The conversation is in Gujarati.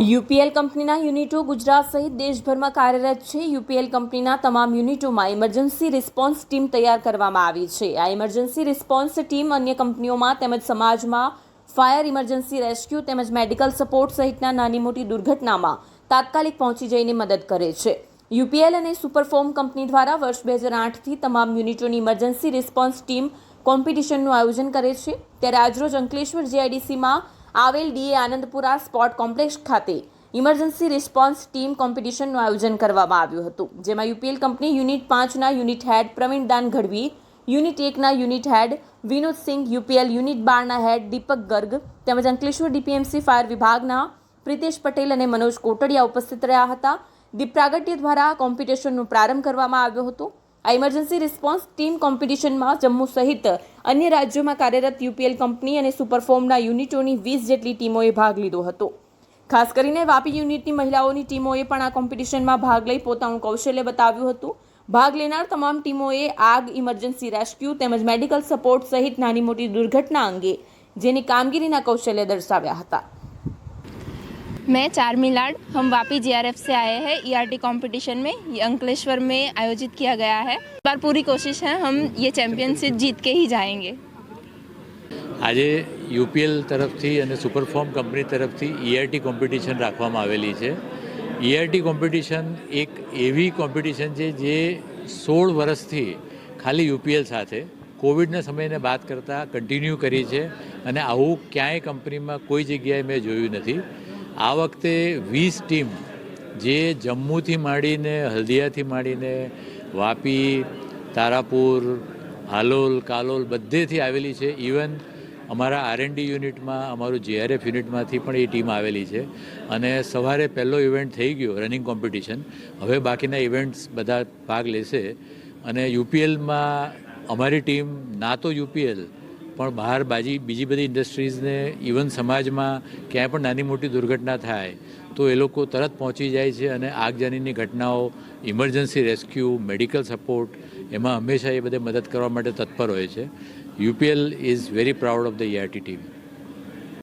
યુપીએલ કંપનીના યુનિટો ગુજરાત સહિત દેશભરમાં કાર્યરત છે. યુપીએલ કંપનીના તમામ યુનિટોમાં ઇમરજન્સી રિસ્પોન્સ ટીમ તૈયાર કરવામાં આવી છે. આ ઇમરજન્સી રિસ્પોન્સ ટીમ અન્ય કંપનીઓમાં તેમજ સમાજમાં ફાયર ઇમરજન્સી રેસ્ક્યુ તેમજ મેડિકલ સપોર્ટ સહિતના નાની મોટી દુર્ઘટનામાં તાત્કાલિક પહોંચી જઈને મદદ કરે છે. યુપીએલ અને સુપરફોર્મ કંપની દ્વારા વર્ષ બે હજાર આઠથી તમામ યુનિટોની ઇમરજન્સી રિસ્પોન્સ ટીમ કોમ્પિટિશનનું આયોજન કરે છે. ત્યારે આજરોજ અંકલેશ્વર જીઆઈડીસીમાં આવેલ ડીએ આનંદપુરા સ્પોર્ટ કોમ્પ્લેક્સ ખાતે ઇમરજન્સી રિસ્પોન્સ ટીમ કોમ્પિટિશનનું આયોજન કરવામાં આવ્યું હતું, જેમાં યુપીએલ કંપની યુનિટ પાંચના unit head Pravin Dan Gadhvi unit એકના unit head Vinod Singh, UPL unit બારના હેડ દીપક ગર્ગ, તેમજ અંકલેશ્વર ડીપીએમસી ફાયર વિભાગના પ્રિતેશ પટેલ અને મનોજ કોટડિયા ઉપસ્થિત રહ્યા હતા. દીપ પ્રાગટ્ય દ્વારા કોમ્પિટિશનનો પ્રારંભ કરવામાં આવ્યો હતો. આ ઇમરજન્સી રિસ્પોન્સ ટીમ કોમ્પિટિશનમાં જમ્મુ સહિત અન્ય રાજ્યોમાં કાર્યરત યુપીએલ કંપની અને સુપરફોર્મના યુનિટોની વીસ જેટલી ટીમોએ ભાગ લીધો હતો. ખાસ કરીને વાપી યુનિટની મહિલાઓની ટીમોએ પણ આ કોમ્પિટિશનમાં ભાગ લઈ પોતાનું કૌશલ્ય બતાવ્યું હતું. ભાગ લેનાર તમામ ટીમોએ આગ ઇમરજન્સી રેસ્ક્યુ તેમજ મેડિકલ સપોર્ટ સહિત નાની મોટી દુર્ઘટના અંગે જેની કામગીરીના કૌશલ્ય દર્શાવ્યા હતા. मैं चारमी लाड हम वापी जीआरएफ से आए हैं ईआरटी कंपटीशन में ये अंकलेश्वर में आयोजित किया गया है इस बार पूरी कोशिश है हम ये चैम्पियनशिप जीत के ही जाएंगे આજે યુપીએલ તરફથી અને સુપરફોર્મ કંપની તરફથી ઈઆરટી કોમ્પિટિશન રાખવામાં આવેલી છે ઈઆરટી કોમ્પિટિશન એક એવી કોમ્પિટિશન છે જે સોળ વર્ષથી ખાલી યુપીએલ સાથે કોવિડના સમયને બાદ કરતાં કન્ટિન્યુ કરી છે અને આવું ક્યાંય કંપનીમાં કોઈ જગ્યાએ મેં જોયું નથી આ વખતે વીસ ટીમ જે જમ્મુથી માંડીને, હલ્દિયાથી માંડીને, વાપી, તારાપુર, હાલોલ, કાલોલ બધેથી આવેલી છે. ઇવન અમારા આરએનડી યુનિટમાં, અમારું જેઆરએફ યુનિટમાંથી પણ એ ટીમ આવેલી છે. અને સવારે પહેલો ઇવેન્ટ થઈ ગયો, રનિંગ કોમ્પિટિશન. હવે બાકીના ઇવેન્ટ્સ બધા ભાગ લેશે. અને યુપીએલમાં અમારી ટીમ, ના તો યુપીએલ પણ બહાર બાજી બીજી બધી ઇન્ડસ્ટ્રીઝને, ઇવન સમાજમાં ક્યાંય પણ નાની મોટી દુર્ઘટના થાય, તો એ લોકો તરત પહોંચી જાય છે અને આગજાનીની ઘટનાઓ, ઇમરજન્સી રેસ્ક્યુ, મેડિકલ સપોર્ટ, એમાં હંમેશા એ બધે મદદ કરવા માટે તત્પર હોય છે. UPL is very proud of the ERT team